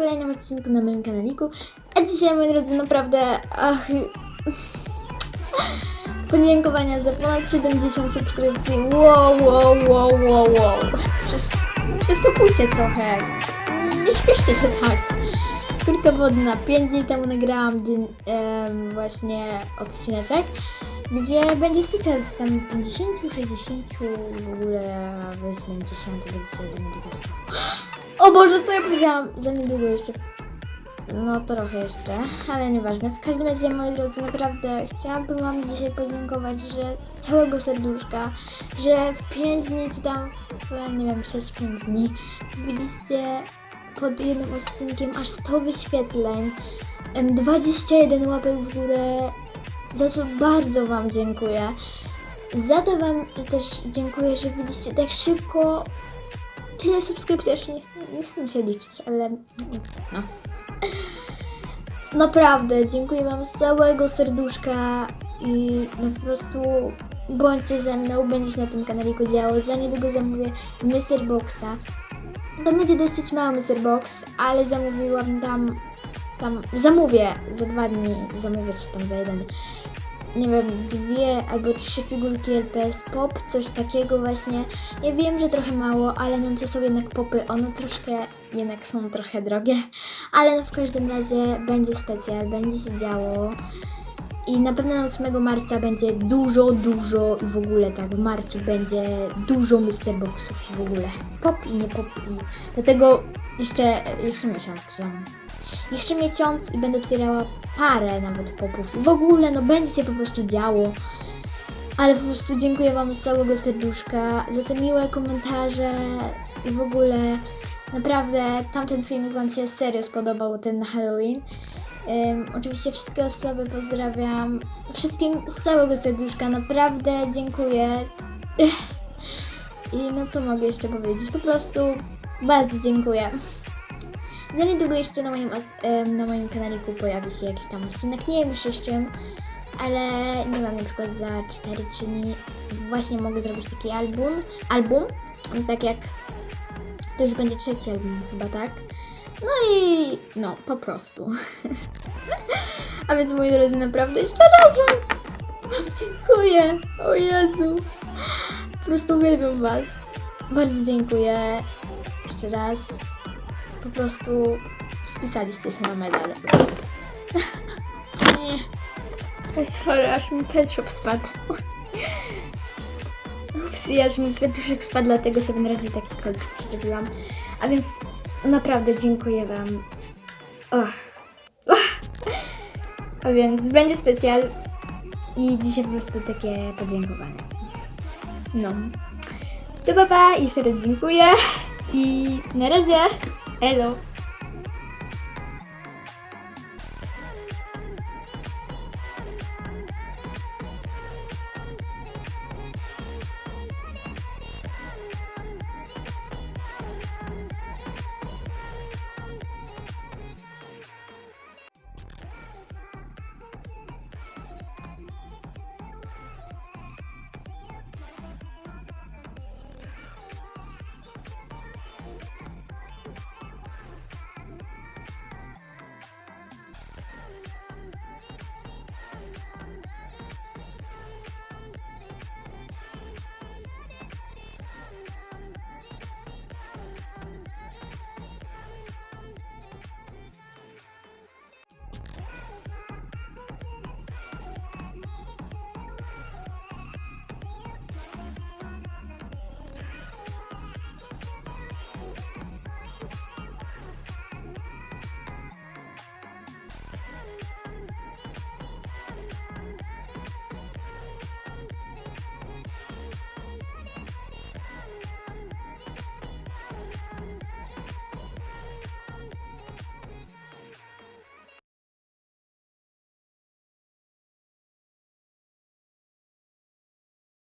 kolejnym odcinku na moim kanaliku. A dzisiaj, moi drodzy, naprawdę, ach, podziękowania za ponad 70 subskrypcji. Wow, wow, wow, wow, wow. Przys- Przystopujcie trochę. Nie śpieszcie się tak. Kulka wodna. 5 dni temu nagrałam dyn, em, właśnie odcineczek, gdzie będzie specjal z tam 50, 60, w ogóle 70 będzie się za niedługo O Boże, co ja powiedziałam? Za niedługo jeszcze. No trochę jeszcze, ale nieważne. W każdym razie, moi drodzy, naprawdę chciałabym Wam dzisiaj podziękować, że z całego serduszka, że w 5 dni, czy tam w, nie wiem, 6-5 dni wbiliście pod jednym odcinkiem aż 100 wyświetleń, em, 21 łapek w górę, za co bardzo Wam dziękuję. Za to Wam też dziękuję, że byliście tak szybko. Tyle subskrypcji, jeszcze nie chcę, nie chcę się liczyć, ale no. Naprawdę, dziękuję Wam z całego serduszka i no po prostu bądźcie ze mną, będzie się na tym kanaliku działo. Za niedługo zamówię Mr. Boxa. To będzie dosyć mały Mr. Box, ale zamówiłam tam, tam, zamówię za dwa dni, zamówię czy tam za jeden, nie wiem, dwie albo trzy figurki LPS Pop, coś takiego właśnie. Ja wiem, że trochę mało, ale no to są jednak popy, one troszkę, jednak są trochę drogie, ale no w każdym razie będzie specjal, będzie się działo. I na pewno na 8 marca będzie dużo, dużo i w ogóle tak, w marcu będzie dużo Mr. Boxów i w ogóle. Pop i nie pop. I dlatego jeszcze, jeszcze miesiąc. że- Jeszcze miesiąc i będę otwierała parę nawet popów. W ogóle no będzie się po prostu działo. Ale po prostu dziękuję Wam z całego serduszka za te miłe komentarze i w ogóle naprawdę tamten filmik Wam się serio spodobał, ten na Halloween. Ym, oczywiście wszystkie osoby pozdrawiam. Wszystkim z całego serduszka, naprawdę dziękuję. I no co mogę jeszcze powiedzieć? Po prostu bardzo dziękuję. Za niedługo jeszcze na moim, na moim kanaliku pojawi się jakiś tam odcinek, nie wiem jeszcze z czym, ale nie wiem, na przykład za 4 dni właśnie mogę zrobić taki album, album, tak jak to już będzie trzeci album chyba, tak? No i no, po prostu. A więc moi drodzy, naprawdę jeszcze raz wam, wam dziękuję. O Jezu. Po prostu uwielbiam was. Bardzo dziękuję. Jeszcze raz. Po prostu spisaliście się na medal. Nie. Chore, aż mi ketchup spadł. Ups, aż mi kwiatuszek spadł, dlatego sobie na razie taki kolczyk przyczepiłam. A więc naprawdę dziękuję Wam. Och. Och. A więc będzie specjal i dzisiaj po prostu takie podziękowanie. No. To papa, jeszcze raz dziękuję i na razie. Hello.